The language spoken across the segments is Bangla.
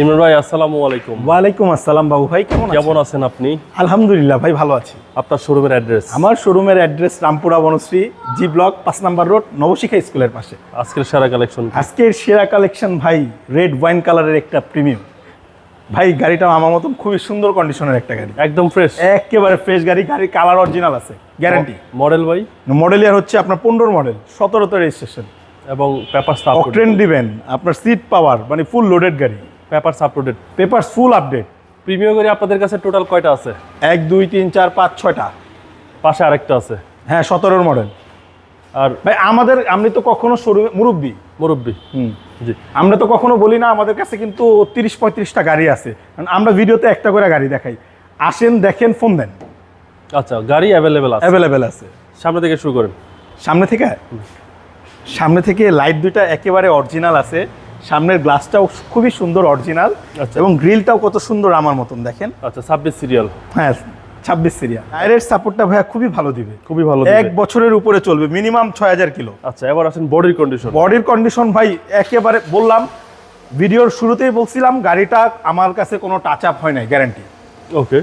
ইমরান ভাই আসসালামু আলাইকুম। ওয়ালাইকুম আসসালাম বাবু ভাই কেমন কেমন আছেন? আপনি? আলহামদুলিল্লাহ ভাই ভালো আছি। আপনার শোরুমের অ্যাড্রেস আমার শোরুমের address Rampura Banasree G block পাঁচ নাম্বার রোড নবশিখা স্কুলের পাশে। আজকের সেরা কালেকশন আজকের সেরা কালেকশন ভাই রেড ওয়াইন কালারের একটা প্রিমিয়াম ভাই গাড়িটা আমার মতন খুবই সুন্দর কন্ডিশনের একটা গাড়ি। একদম ফ্রেশ একেবারে ফ্রেশ গাড়ি গাড়ির কালার অরিজিনাল আছে গ্যারান্টি মডেল ভাই? মডেল ইয়ার হচ্ছে আপনার পনেরো মডেল সতেরোতে রেজিস্ট্রেশন এবং পেপারস অকট্রেন দিবেন আপনার সিট পাওয়ার মানে ফুল লোডেড গাড়ি। Papers uploaded papers full update premium গাড়ি আপনাদের কাছে টোটাল কয়টা আছে? এক দুই তিন চার পাঁচ ছয়টা। পাশে আরেকটা আছে। হ্যাঁ সতেরোর মডেল আর ভাই আমাদের আমি তো কখনো শোরুমে মুরব্বী। মুরব্বী। হুম। জি। আমরা তো কখনো বলি না আমাদের কাছে কিন্তু তিরিশ পঁয়ত্রিশটা গাড়ি আছে। কারণ আমরা ভিডিওতে একটা করে গাড়ি দেখাই। আসেন দেখেন ফোন দেন। আচ্ছা গাড়ি অ্যাভেলেবেল আছে। অ্যাভেলেবেল আছে। সামনে থেকে শুরু করেন। সামনে থেকে? সামনে থেকে লাইট দুইটা একেবারে অরিজিনাল আছে। সামনের গ্লাসটাও খুবই সুন্দর অরিজিনাল আচ্ছা। এবং গ্রিলটাও কত সুন্দর আমার মতন দেখেন। আচ্ছা ছাব্বিশ সিরিয়াল হ্যাঁ ছাব্বিশ সিরিয়া টায়ারের সাপোর্টটা ভাইয়া খুবই ভালো দিবে। খুবই ভালো এক বছরের উপরে চলবে মিনিমাম ছয় হাজার কিলো। আচ্ছা এবার আসেন বডির কন্ডিশন বডির কন্ডিশন ভাই একেবারে বললাম ভিডিওর শুরুতেই বলছিলাম গাড়িটা আমার কাছে কোনো টাচ আপ হয় নাই গ্যারান্টি ওকে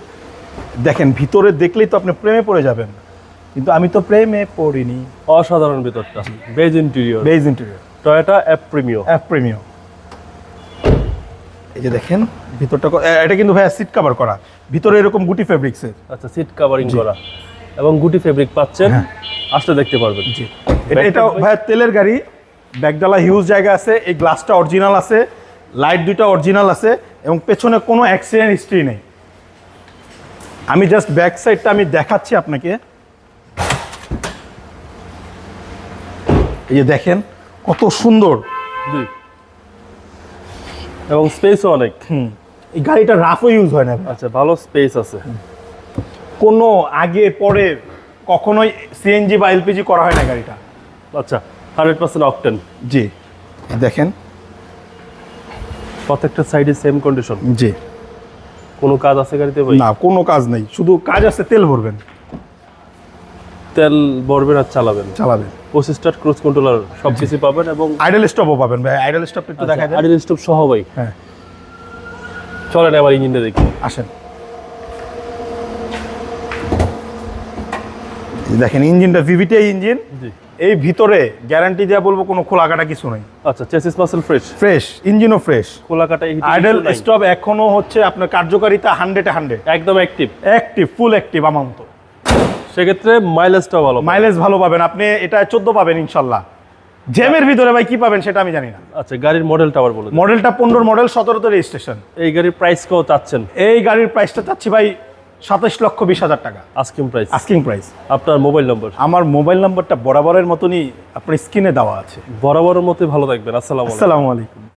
দেখেন ভিতরে দেখলেই তো আপনি প্রেমে পড়ে যাবেন কিন্তু আমি তো প্রেমে পড়িনি। অসাধারণ ভিতরটা। Beige interior beige interior Toyota app Premio app premium এই যে দেখেন ভিতরটা এটা কিন্তু ভাইয়া সিট কভার করা। ভিতরে এরকম গুটি ফেব্রিক্সের আচ্ছা সিট কভারিং করা। এবং গুটি ফেব্রিক পাচ্ছেন। হ্যাঁ। আসলে দেখতে পারবেন। জি। এটা এটা ভাইয়া তেলের গাড়ি। ব্যাগডালা হিউজ জায়গা আছে। এই গ্লাসটা অরিজিনাল আছে। লাইট দুইটা অরিজিনাল আছে। এবং পেছনে কোনো অ্যাক্সিডেন্ট হিস্ট্রি নেই। আমি জাস্ট ব্যাক সাইডটা আমি দেখাচ্ছি আপনাকে। এই যে দেখেন কত সুন্দর। জি। এবং স্পেসও অনেক। হুম। এই গাড়িটা রাফও ইউজ হয় না। আচ্ছা ভালো স্পেস আছে। কোনো আগে পরে কখনোই সিএনজি বা এলপিজি করা হয় না গাড়িটা। আচ্ছা হান্ড্রেড পার্সেন্ট অকটেন জি। দেখেন। প্রত্যেকটা সাইডে সেম কন্ডিশন জি। কোনো কাজ আছে গাড়িতে ভাই? না কোনো কাজ নেই। শুধু কাজ আছে তেল ভরবেন। তেল ভরবেন আর চালাবেন। চালাবেন। পঁচিশ স্টার ক্রুজ কন্ট্রোলার সব কিছু পাবেন এবং আইডল স্টপও পাবেন ভাই আইডল স্টপ একটু দেখা যায় আইডেল স্টপ সহ ভাই। হ্যাঁ। চলেন এবার ইঞ্জিনটা দেখি। আসেন। এই দেখেন ইঞ্জিনটা ভিভিটিআই ইঞ্জিন। জি। এই ভিতরে গ্যারান্টি দেওয়া বলব কোনো খোলা কাটা কিছু নেই। আচ্ছা চেসিস মাসেল ফ্রেশ ফ্রেশ ইঞ্জিনও ফ্রেশ খোলা কাটা আইডল স্টপ এখনও হচ্ছে আপনার কার্যকারিতা হান্ড্রেডে হান্ড্রেড একদম অ্যাক্টিভ অ্যাক্টিভ ফুল অ্যাক্টিভ আমার মতো। সেক্ষেত্রে মাইলেজটাও ভালো মাইলেজ ভালো পাবেন। আপনি এটা চোদ্দ পাবেন ইনশাল্লাহ। জ্যামের ভিতরে ভাই কি পাবেন সেটা আমি জানি না। আচ্ছা গাড়ির মডেলটা আবার বলুন মডেলটা পনেরো মডেল সতেরোতে রেজিস্ট্রেশন এই গাড়ির প্রাইস কেউ চাচ্ছেন? এই গাড়ির প্রাইসটা চাচ্ছি ভাই সাতাশ লক্ষ বিশ হাজার টাকা। আস্কিং প্রাইস আস্কিং প্রাইস আপনার মোবাইল নম্বর আমার মোবাইল নম্বরটা বরাবরের মতনই আপনার স্ক্রিনে দেওয়া আছে। বরাবরের মতোই ভালো থাকবেন। আসসালামু আসসালামু আলাইকুম।